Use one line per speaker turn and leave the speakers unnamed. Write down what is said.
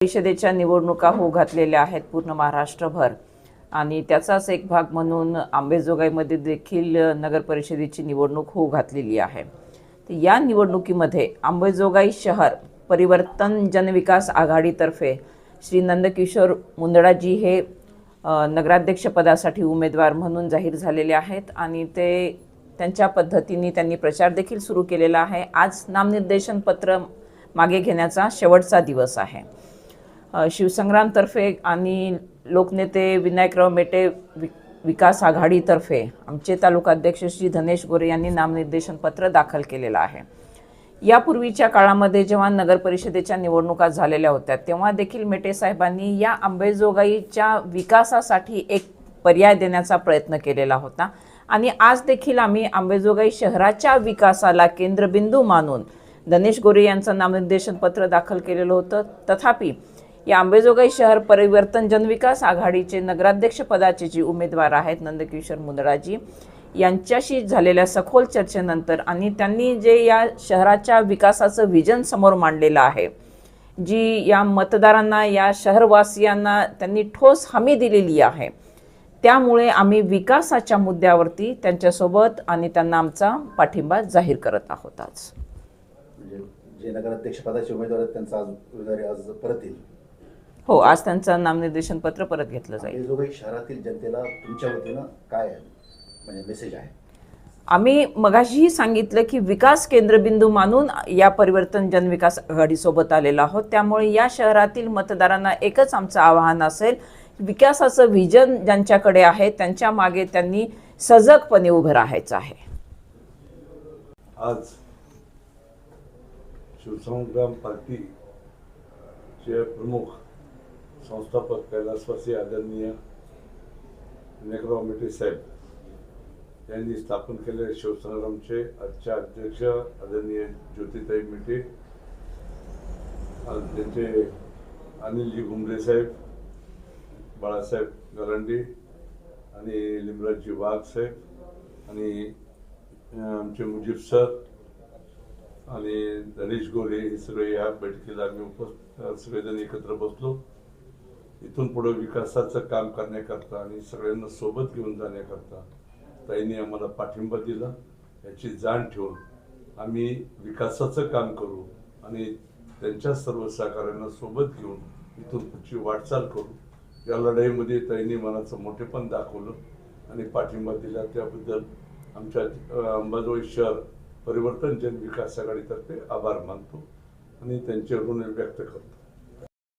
परिषदेच्या निवडणुका होऊ घातलेल्या आहेत पूर्ण महाराष्ट्रभर. आणि त्याचाच एक भाग म्हणून आंबेजोगाईमध्ये देखील नगर परिषदेची निवडणूक होऊ घातलेली आहे. तर या निवडणुकीमध्ये आंबेजोगाई शहर परिवर्तन जनविकास आघाडीतर्फे श्री नंदकिशोर मुंदडाजी हे नगराध्यक्षपदासाठी उमेदवार म्हणून जाहीर झालेले आहेत आणि ते त्यांच्या पद्धतीने त्यांनी प्रचार देखील सुरू केलेला आहे. आज नामनिर्देशन पत्र मागे घेण्याचा शेवटचा दिवस आहे. शिवसंग्रामतर्फे आणि लोकनेते विनायकराव मेटे वि विकास आघाडीतर्फे आमचे तालुकाध्यक्ष श्री धनेश गोरे यांनी नामनिर्देशन पत्र दाखल केलेलं आहे. यापूर्वीच्या काळामध्ये जेव्हा नगर परिषदेच्या निवडणुका झालेल्या होत्या तेव्हा देखील मेटे साहेबांनी या अंबेजोगाईच्या विकासासाठी एक पर्याय देण्याचा प्रयत्न केलेला होता आणि आज देखील आम्ही अंबेजोगाई शहराच्या विकासाला केंद्रबिंदू मानून धनेश गोरे यांचं नामनिर्देशन पत्र दाखल केलेलं होतं. तथापि या आंबेजोगाई शहर परिवर्तन जनविकास आघाडीचे नगराध्यक्ष पदाचे जे उमेदवार आहेत नंदकिशोर मुंदडाजी यांच्याशी झालेल्या सखोल चर्चेनंतर आणि त्यांनी जे या शहराच्या विकासाचं विजन समोर मांडलेलं आहे जी या मतदारांना या शहरवासियांना त्यांनी ठोस हमी दिलेली आहे. त्यामुळे आम्ही विकासाच्या मुद्द्यावरती त्यांच्यासोबत आणि त्यांना आमचा पाठिंबा जाहीर करत आहोत आज.
जे उमेदवार आहेत त्यांचा आज उमेदवारी आज परत येईल.
हो आज त्यांचं नामनिर्देशन पत्र परत घेतलं जाईल.
हे जो काही शहरातील जनतेला तुमच्या वतीनं काय आहे? म्हणजे मेसेज आहे?
आम्ही मगाशीही सांगितलं की विकास केंद्रबिंदू मानून या परिवर्तन जनविकास आघाडीसोबत आलेलो आहोत. त्यामुळे या शहरातील मतदारांना एकच आमचं आवाहन असेल विकासाचं व्हिजन ज्यांच्याकडे आहे त्यांच्या मागे त्यांनी सजगपणे उभं राहायचं आहे.
आज शिवसंग्राम पार्टी चे प्रमुख संस्थापक कैलासवासी आदरणीय विनायकराव साहेब यांनी स्थापन केलेले शिवसंग्रामचे आजचे अध्यक्ष आदरणीय ज्योतिताई मेटे त्यांचे अनिलजी घुमरे साहेब बाळासाहेब गरंडी आणि लिमराजी वाघ साहेब आणि आमचे मुजीब सर आणि धनेश गोरे हे सगळे या बैठकीला आम्ही उपस्थित सगळेजण एकत्र बसलो. इथून पुढे विकासाचं काम करण्याकरता आणि सगळ्यांना सोबत घेऊन जाण्याकरता ताईंनी आम्हाला पाठिंबा दिला. याची जाण ठेवून आम्ही विकासाचं काम करू आणि त्यांच्या सर्व सहकार्यांना सोबत घेऊन इथून पुढची वाटचाल करू. या लढाईमध्ये ताईंनी मनाचं मोठेपण दाखवलं आणि पाठिंबा दिला. त्याबद्दल आमच्या अ, अंबाजोगाई शहर परिवर्तन जन विकास आघाडीतर्फे आभार मानतो आणि त्यांचे ऋण व्यक्त करतो.